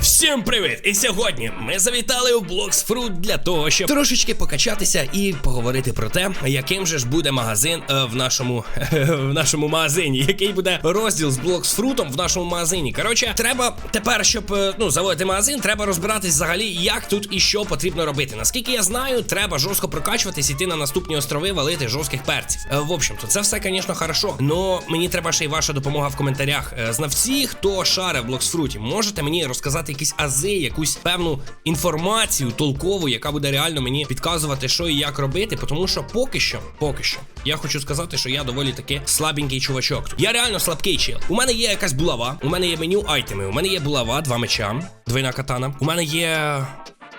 Всім привіт! І сьогодні ми завітали у Fruit для того, щоб трошечки покачатися і поговорити про те, яким же ж буде магазин е, в нашому в нашому магазині, який буде розділ з Fruit в нашому магазині. Коротше, треба тепер, щоб е, ну заводити магазин, треба розбиратись взагалі, як тут і що потрібно робити. Наскільки я знаю, треба жорстко прокачуватись, іти на наступні острови, валити жорстких перців. Е, В общем-то, це все, звісно, хорошо. Но мені треба ще й ваша допомога в коментарях. Е, Знавці, хто шаре в Блоксфруті, можете мені розказати якісь ази, якусь певну інформацію толкову, яка буде реально мені підказувати, що і як робити. Тому що поки що, поки що, я хочу сказати, що я доволі таки слабенький чувачок. Я реально слабкий чел. У мене є якась булава, у мене є меню айтеми. У мене є булава, два меча, двойна катана. У мене є.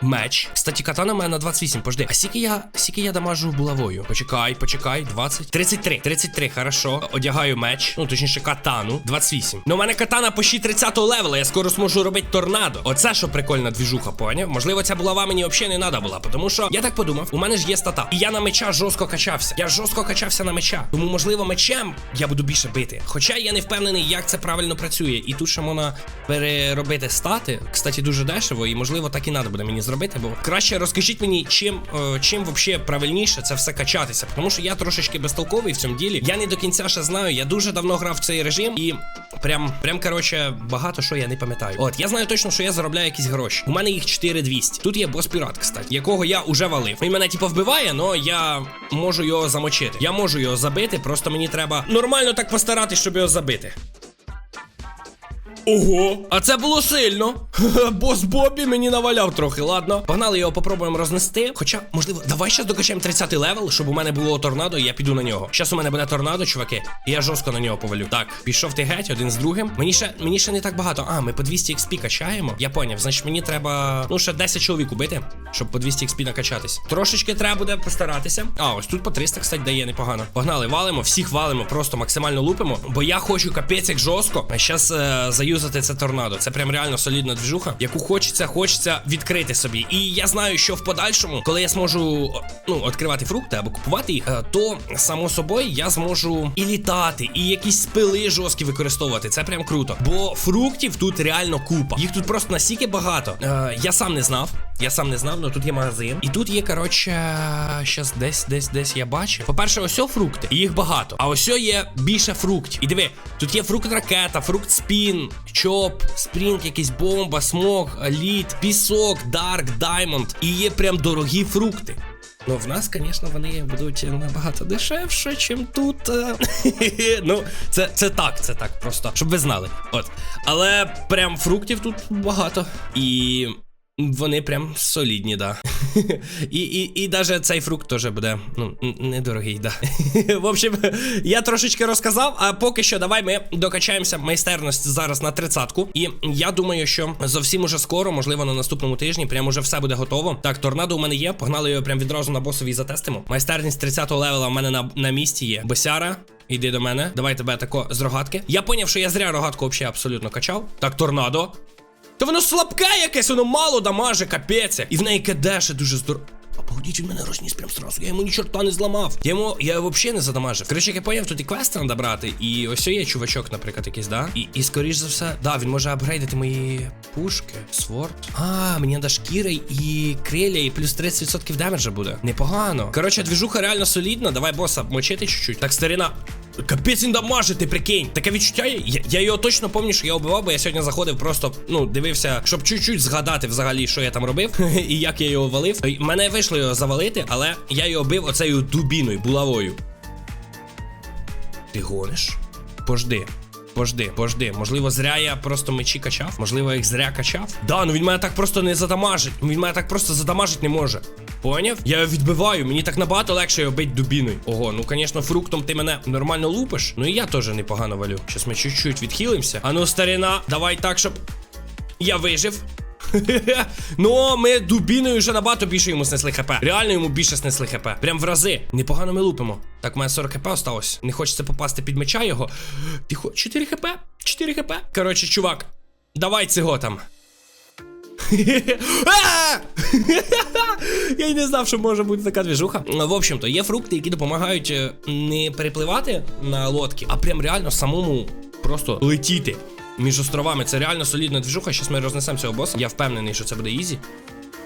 Меч. Кстати, катана мене на 28, пожди. А скільки я, скільки я дамажу булавою? Почекай, почекай, 20. 33. 33, хорошо. Одягаю меч. Ну, точніше, катану. 28. Ну, у мене катана по 30 левела. Я скоро зможу робити торнадо. Оце що прикольна двіжуха, поняв? Можливо, ця булава мені взагалі не треба була. Тому що я так подумав, у мене ж є стата. І я на меча жорстко качався. Я жорстко качався на меча. Тому, можливо, мечем я буду більше бити. Хоча я не впевнений, як це правильно працює. І тут ще можна переробити стати. Кстати, дуже дешево, і можливо так і треба буде мені зробити. Бо краще розкажіть мені, чим е, чим взагалі правильніше це все качатися. Тому що я трошечки безтолковий в цьому ділі. Я не до кінця ще знаю. Я дуже давно грав в цей режим і. Прям, прям, короче, багато що я не пам'ятаю. От, я знаю точно, що я заробляю якісь гроші. У мене їх 4200. Тут є бос пірат, кстати, якого я уже валив. Він мене, типу, вбиває, але я можу його замочити. Я можу його забити, просто мені треба нормально так постаратись, щоб його забити. Ого, а це було сильно. Бос Бобі мені наваляв трохи, ладно. Погнали його попробуємо рознести. Хоча, можливо, давай ще докачаємо 30 левел, щоб у мене було торнадо, і я піду на нього. Щас у мене буде торнадо, чуваки, і я жорстко на нього повалю. Так, пішов ти геть один з другим. Мені ще мені ще не так багато. А, ми по 200 XP качаємо. Я поняв, значить мені треба, ну, ще 10 чоловік убити, щоб по 200 XP накачатись. Трошечки треба буде постаратися. А, ось тут по 300, кстати, дає непогано. Погнали, валимо, всіх валимо, просто максимально лупимо. Бо я хочу капець як жорстко. А зараз е, заюзати це торнадо. Це прям реально солідна двіжуха, яку хочеться, хочеться відкрити собі. І я знаю, що в подальшому, коли я зможу ну, відкривати фрукти або купувати їх, е, то само собою я зможу і літати, і якісь спили жорсткі використовувати. Це прям круто. Бо фруктів тут реально купа. Їх тут просто настільки багато. Е, я сам не знав. Я сам не знав, але тут є магазин. І тут є, коротше, щас десь, десь, десь я бачу. По-перше, ось фрукти, і їх багато. А ось є більше фруктів. І диви, тут є фрукт ракета, фрукт спін, чоп, спрінг, якийсь бомба, смок, лід, пісок, дарк, даймонд. І є прям дорогі фрукти. Ну, в нас, звісно, вони будуть набагато дешевше, чим тут. е. ну, це, це так, це так, просто, щоб ви знали. От. Але прям фруктів тут багато. І. Вони прям солідні, да. і, і, і даже цей фрукт теж буде ну, недорогий, да. В общем, я трошечки розказав, а поки що давай ми докачаємося майстерність зараз на тридцятку. І я думаю, що зовсім уже скоро, можливо, на наступному тижні, прям уже все буде готово. Так, торнадо у мене є. Погнали його прям відразу на босові затестимо. Майстерність 30 левела у мене на, на місці є. Босяра. Іди до мене, давай тебе тако з рогатки. Я поняв, що я зря рогатку взагалі абсолютно качав. Так, торнадо. Та воно слабке якесь, воно мало дамаже, капець. І в неї кедеше дуже здорово. Обалдіть, він мене розніс прям сразу. Я йому ні чорта не зламав. Я йому я взагалі не задамажив. Коротше, як я поняв, тут і квест треба брати. І ось є чувачок, наприклад, якийсь, да? І, і скоріш за все, да, він може апгрейдити мої пушки. Сворд. А, мені треба шкіра і криля, і плюс 30% демеджа буде. Непогано. Коротше, двіжуха реально солідна. Давай боса мочити чуть-чуть. Так, старина. Капець він дамажить, ти прикинь. Таке відчуття. Я, я його точно пам'ятаю, що я убивав, бо я сьогодні заходив, просто ну дивився, щоб чуть-чуть згадати взагалі, що я там робив і як я його валив. Мене вийшло його завалити, але я його бив оцею дубіною, булавою. Ти гониш? Пожди. Пожди, пожди. Можливо, зря я просто мечі качав. Можливо, я їх зря качав. Да, ну він мене так просто не задамажить. Він мене так просто задамажить не може. Поняв? Я його відбиваю, мені так набагато легше його бить дубіною. Ого, ну звісно, фруктом ти мене нормально лупиш. Ну і я теж непогано валю. Щас ми чуть-чуть відхилимося. А ну, старина, давай так, щоб я вижив. Ну, ми дубіною вже набагато більше йому снесли хп. Реально йому більше снесли хп. Прям в рази. Непогано ми лупимо. Так, у мене 40 хп осталось. Не хочеться попасти під меча його. Тихо, 4 хп. 4 хп. Коротше, чувак, давай цього там. Я не знав, що може бути така двіжуха. В общем-то, є фрукти, які допомагають е, не перепливати на лодки, а прям реально самому просто летіти. між островами. Це реально солідна движуха. Зараз ми рознесемо цього боса. Я впевнений, що це буде ізі.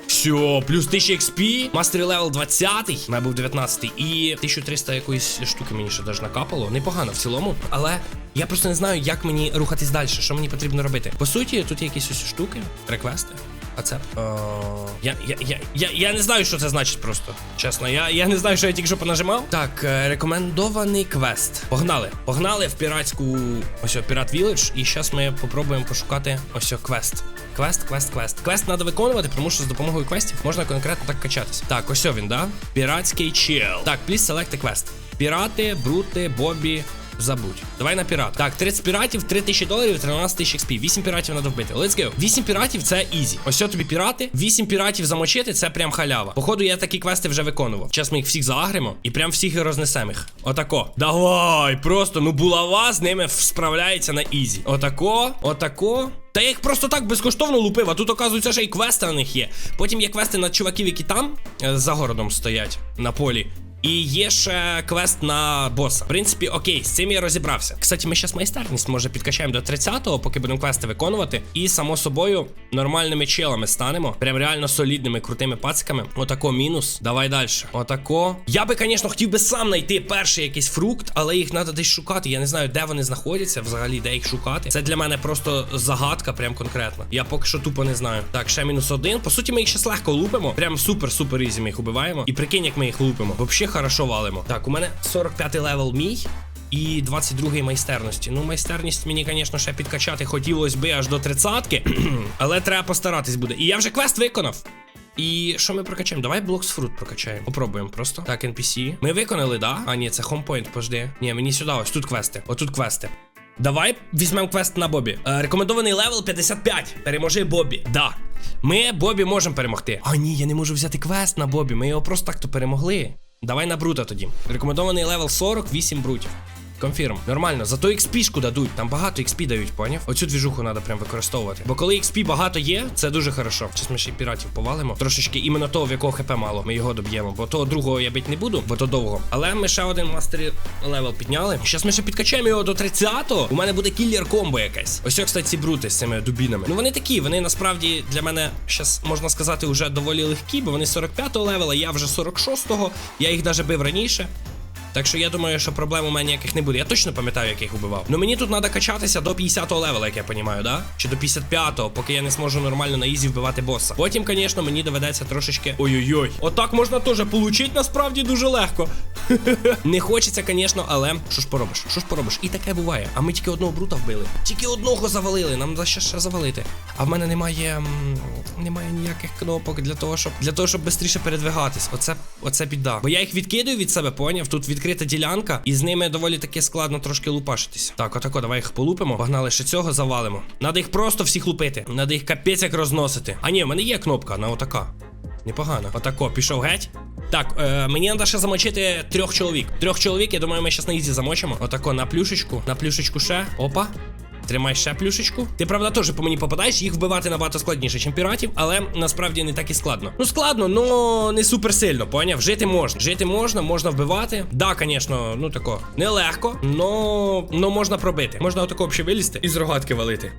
Все, плюс 1000 XP, мастер левел 20, у мене був 19 і 1300 якоїсь штуки мені ще даже накапало. Непогано в цілому, але я просто не знаю, як мені рухатись далі, що мені потрібно робити. По суті, тут є якісь ось штуки, реквести. А це. О, я, я, я, я, я не знаю, що це значить просто. Чесно, я, я не знаю, що я тільки що понажимав. Так, е, рекомендований квест. Погнали. Погнали в піратську ось Пірат Village. І зараз ми попробуємо пошукати ось квест. Квест, квест, квест. Квест треба виконувати, тому що з допомогою квестів можна конкретно так качатися. Так, ось він, да? Піратський чел. Так, please select a quest. Пірати, брути, бобі. Забудь. Давай на пірат. Так, 30 піратів, 3000 доларів, 13 тисяч XP. 8 піратів треба вбити. Let's go. 8 піратів це ізі. Ось що тобі пірати. 8 піратів замочити це прям халява. Походу, я такі квести вже виконував. Зараз ми їх всіх заагримо і прям всіх і рознесемо їх. Отако. Давай, просто ну булава з ними справляється на ізі. Отако, отако. Та я їх просто так безкоштовно лупив, а тут, оказується, ще й квести на них є. Потім є квести на чуваків, які там е, за городом стоять на полі. І є ще квест на боса. В принципі, окей, з цим я розібрався. Кстати, ми зараз майстерність може підкачаємо до 30-го, поки будемо квести виконувати. І само собою нормальними челами станемо. Прям реально солідними, крутими пациками. Отако мінус. Давай далі. Отако. Я би, звісно, хотів би сам знайти перший якийсь фрукт, але їх треба десь шукати. Я не знаю, де вони знаходяться, взагалі, де їх шукати. Це для мене просто загадка, прям конкретно. Я поки що тупо не знаю. Так, ще мінус один. По суті, ми їх зараз легко лупимо. Прям супер-супер ізі ми їх убиваємо. І прикинь, як ми їх лупимо. Взагалі хорошо валимо. Так, у мене 45 й левел мій. І 22 майстерності. Ну, майстерність мені, звісно, ще підкачати хотілося би аж до 30-ки, але треба постаратись буде. І я вже квест виконав. І що ми прокачаємо? Давай блокс фрут прокачаємо. Попробуємо просто. Так, NPC. Ми виконали, да? А, ні, це хомпойнт, пожди. Ні, мені сюди, ось тут квести. Отут квести. Давай візьмемо квест на Бобі. Е, рекомендований левел 55. Переможи Бобі. Да. Ми Бобі можемо перемогти. А ні, я не можу взяти квест на Бобі. Ми його просто так-то перемогли. Давай на брута тоді. Рекомендований левел 48 брутів. Конфірм. Нормально, зато XP-шку дадуть. Там багато XP дають, поняв? Оцю двіжуху треба прям використовувати. Бо коли XP багато є, це дуже хорошо. Зараз ми ще й піратів повалимо. Трошечки іменно того, в якого хп мало. Ми його доб'ємо. Бо того другого я бить не буду, бо то довго. Але ми ще один мастері левел підняли. Зараз ми ще підкачаємо його до 30-го. У мене буде кіллер комбо якесь. Ось ось, кстати, ці брути з цими дубінами. Ну вони такі, вони насправді для мене зараз можна сказати вже доволі легкі, бо вони 45-го левела, я вже 46-го. Я їх навіть бив раніше. Так що я думаю, що проблем у мене ніяких не буде. Я точно пам'ятаю, як їх убивав. Ну мені тут треба качатися до 50-го левела, як я розумію, да? Чи до 55-го, поки я не зможу нормально на ізі вбивати боса. Потім, звісно, мені доведеться трошечки. Ой-ой-ой. Отак можна теж получити насправді дуже легко. Не хочеться, звісно, але що ж поробиш? Що ж поробиш? І таке буває. А ми тільки одного брута вбили. Тільки одного завалили. Нам за ще, ще завалити. А в мене немає. Немає ніяких кнопок для того, щоб для того, щоб швидше передвигатись. Оце, оце біда. Бо я їх відкидаю від себе, поняв? Тут відкрита ділянка, і з ними доволі таки складно трошки лупашитись. Так, отако, давай їх полупимо. Погнали ще цього завалимо. Надо їх просто всіх лупити. Надо їх капець як розносити. А ні, в мене є кнопка, на отака. Непогано. Отако, пішов геть. Так, е, мені треба ще замочити трьох чоловік. Трьох чоловік, я думаю, ми зараз на ізі замочимо. Отако, на плюшечку, на плюшечку ще. Опа. Тримай ще плюшечку. Ти правда теж по мені попадаєш, їх вбивати набагато складніше, ніж піратів, але насправді не так і складно. Ну складно, но не супер сильно, поняв? Жити можна. Жити можна, можна вбивати. Да, звісно, ну тако, нелегко, но, но можна пробити. Можна отако взагалі вилізти і з рогатки валити.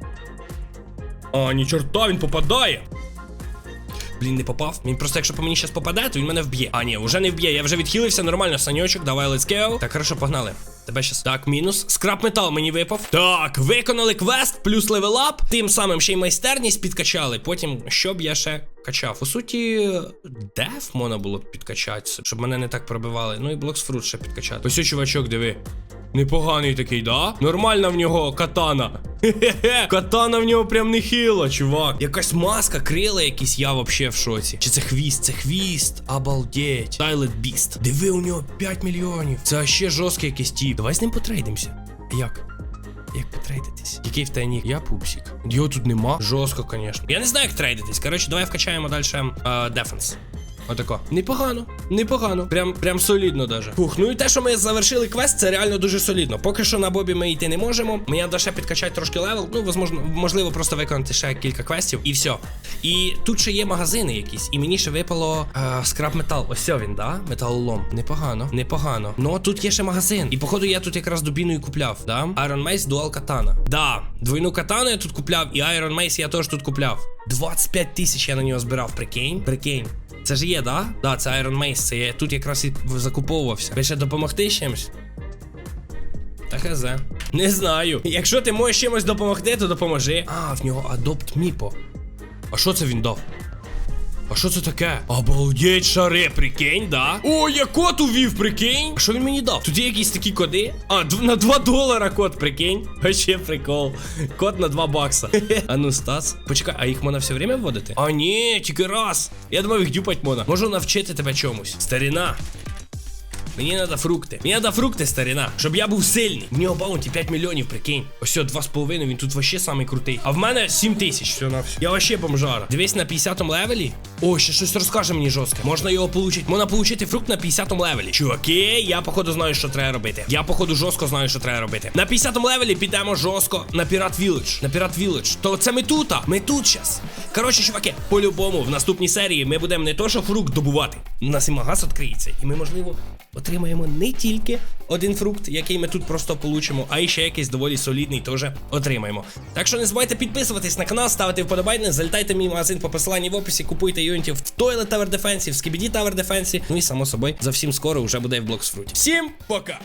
А, ні чорта, він попадає. Блін, не попав. Він просто, якщо по мені зараз попаде, то він мене вб'є. А, ні, вже не вб'є. Я вже відхилився, нормально, саньочок, давай, let's go. Так, хорошо, погнали. Тебе щас. Так, мінус. Скраб метал мені випав. Так, виконали квест, плюс левелап. Тим самим ще й майстерність підкачали. Потім, що б я ще качав? У суті, деф можна було б підкачати, щоб мене не так пробивали. Ну і блоксфрут ще підкачати. Ось, чувачок, диви. Непоганий такий, да? Нормальна в нього катана. Хе-хе-хе. Катана в нього прям не нехила, чувак. Якась маска, крила якісь, я вообще в шоці. Чи це хвіст? Це хвіст. Обалдеть. Silent Beast. Диви, у нього 5 мільйонів. Це ще жорсткий якийсь тіп. Давай з ним потрейдимося. Як? Як потрейдитись? Який в тайні? Я пупсик. Його тут нема. Жорстко, звісно. Я не знаю, як трейдитись. Коротше, давай вкачаємо далі дефенс. Отако. Непогано, непогано. Прям прям солідно даже. Фух, ну і те, що ми завершили квест, це реально дуже солідно. Поки що на Бобі ми йти не можемо. Мені треба ще підкачати трошки левел. Ну, возможно, можливо, просто виконати ще кілька квестів і все. І тут ще є магазини якісь, і мені ще випало е, скраб метал. Ось він, да? Металолом. Непогано, непогано. Ну тут є ще магазин. І походу я тут якраз дубіну і купляв, да? Iron Mace Dual Katana. Да, двойну катану я тут купляв, і Iron Mace я теж тут купляв. 25 тисяч я на нього збирав, прикинь. Прикинь. Це ж є, да? Да, це Iron Mace, це я тут якраз і закуповувався. Ще допомогти чимось? Та хз. Не знаю. Якщо ти можеш чимось допомогти, то допоможи. А, в нього адопт міпо. А що це він дав? А що це таке? Обалдеть шари, прикинь, да? О, я кот увів, прикинь. А що він мені дав? Тут є якісь такі коди. А, на 2 долара кот, прикинь. Вообще прикол. Кот на 2 бакса. а ну, Стас. Почекай, а їх можна все время вводити? А ні, тільки раз. Я думав, їх дюпать можна. Можу навчити тебе чомусь. Старіна. Мені треба фрукти. Мені треба фрукти, старина, щоб я був сильний. В нього баунті 5 мільйонів, прикинь. Ось два з половиною, він тут вообще самий крутий. А в мене 7 тисяч, все на все. Я вообще бомжара. Дивись на 50-му левелі. О, ще щось розкаже мені жорстко. Можна його получити. Можна получити фрукт на 50-му левелі. Чуваки, я походу знаю, що треба робити. Я походу жорстко знаю, що треба робити. На 50-му левелі підемо жорстко на Пірат Village. На Пірат Village. То це ми тут. а. Ми тут щас. Коротше, чуваки, по-любому, в наступній серії ми будемо не то, що фрукт добувати. У нас і магаз відкриється, і ми, можливо, отримаємо не тільки один фрукт, який ми тут просто получимо, а і ще якийсь доволі солідний теж отримаємо. Так що не забувайте підписуватись на канал, ставити вподобайки, залітайте мій магазин по посиланні в описі, купуйте юнітів в Toilet Tower Defense, в Skibidi Tower Defense, ну і само собою, зовсім скоро вже буде в Блоксфруті. Всім пока!